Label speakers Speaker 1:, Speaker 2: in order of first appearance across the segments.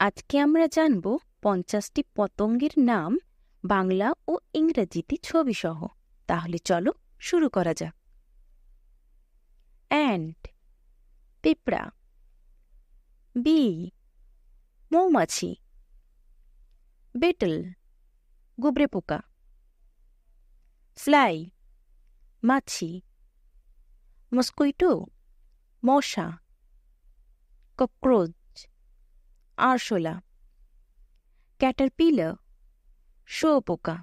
Speaker 1: আজকে আমরা জানব পঞ্চাশটি পতঙ্গের নাম বাংলা ও ইংরেজিতে ছবিসহ। তাহলে চলো শুরু করা যাক। অ্যান্ট পিঁপড়া। বি, মৌমাছি। বেটল গুবরে পোকা ফ্লাই, মাছি। মস্কুইটো, মশা। ককরোচ। আরশোলা ক্যাটারপিলার, শুয়োপোকা।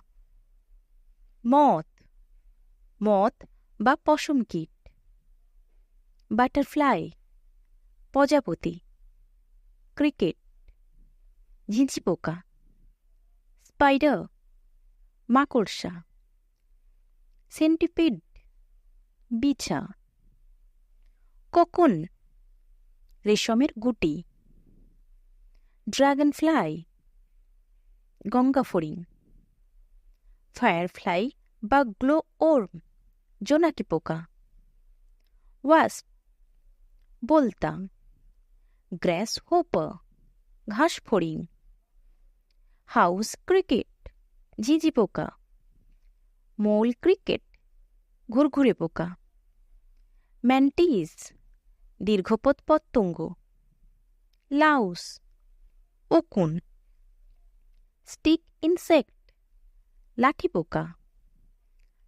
Speaker 1: মথ মথ বা পশম কীট। বাটারফ্লাই, প্রজাপতি। ক্রিকেট ঝিঁঝি পোকা স্পাইডার, মাকড়সা। সেন্টিপিড, বিছা। কোকুন, রেশমের গুটি। ড্রাগন ফ্লাই গঙ্গা ফড়িং ফায়ারফ্লাই বা গ্লো ওর্ম জোনাকি পোকা, ওয়াস্প, বলতা গ্র্যাস হোপার ঘাস ফড়িং হাউস ক্রিকেট ঝিঝি পোকা, মোল ক্রিকেট, ঘুরঘুরে পোকা, ম্যান্টিস, দীর্ঘপথ পতঙ্গ, লাউস। উকুন। Stick insect. লাঠি পোকা।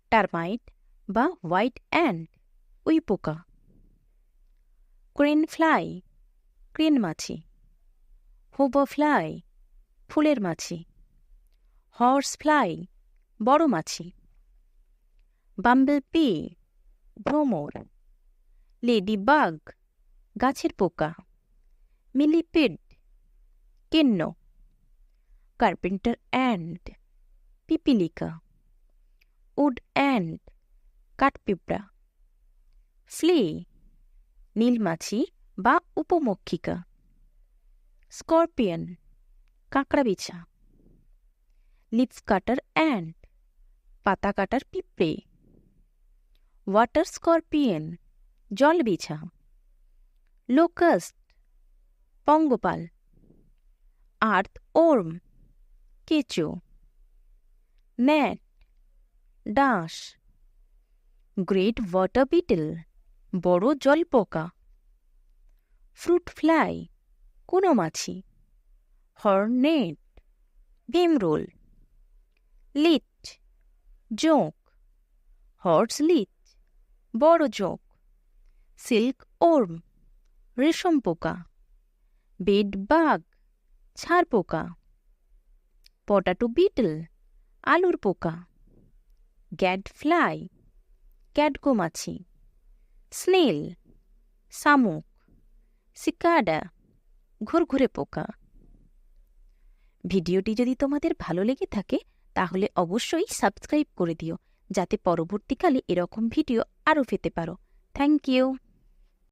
Speaker 1: টারমাইট বা হোয়াইট অ্যান্ড উই পোকা। Crane fly. ক্রেন মাছি। Hover fly. ফুলের মাছি। Horse fly. বড় মাছি। বাম্বেল পি ভ্রমর। লেডি বাগ গাছের পোকা। মিলিপিড কিন্ন কার্পেন্টার অ্যান্ড পিপিলিকা উড অ্যান্ড কাঠপিঁপড়া ফ্লি নীলমাছি বা উপমক্ষিকা স্করপিয়ন কাঁকড়া বিছা লিপস কাটার অ্যান্ড পাতা কাটার পিঁপড়ে ওয়াটার স্করপিয়ন জল বিছা লোকাস্ট পঙ্গপাল আর্থ ওর্ম, কেঁচো ন্যাট ডাঁশ, গ্রেট ওয়াটার বিটেল, বড় জলপোকা ফ্রুট ফ্লাই, কোনো মাছি, হর্নেট ভীমরোল লিচ, জোঁক, হর্স লিচ, বড় জোঁক, সিল্ক ওর্ম, রেশম পোকা, বেড বাগ ছাড় পোকা পটাটো বিটল, আলুর পোকা গ্যাড ফ্লাই ক্যাডগো মাছি স্নেল, শামুক, সিকাডা, ঘুরঘুরে পোকা। ভিডিওটি যদি তোমাদের ভালো লেগে থাকে, তাহলে অবশ্যই সাবস্ক্রাইব করে দিও, যাতে পরবর্তীকালে এরকম ভিডিও আরও পেতে পারো। Thank you.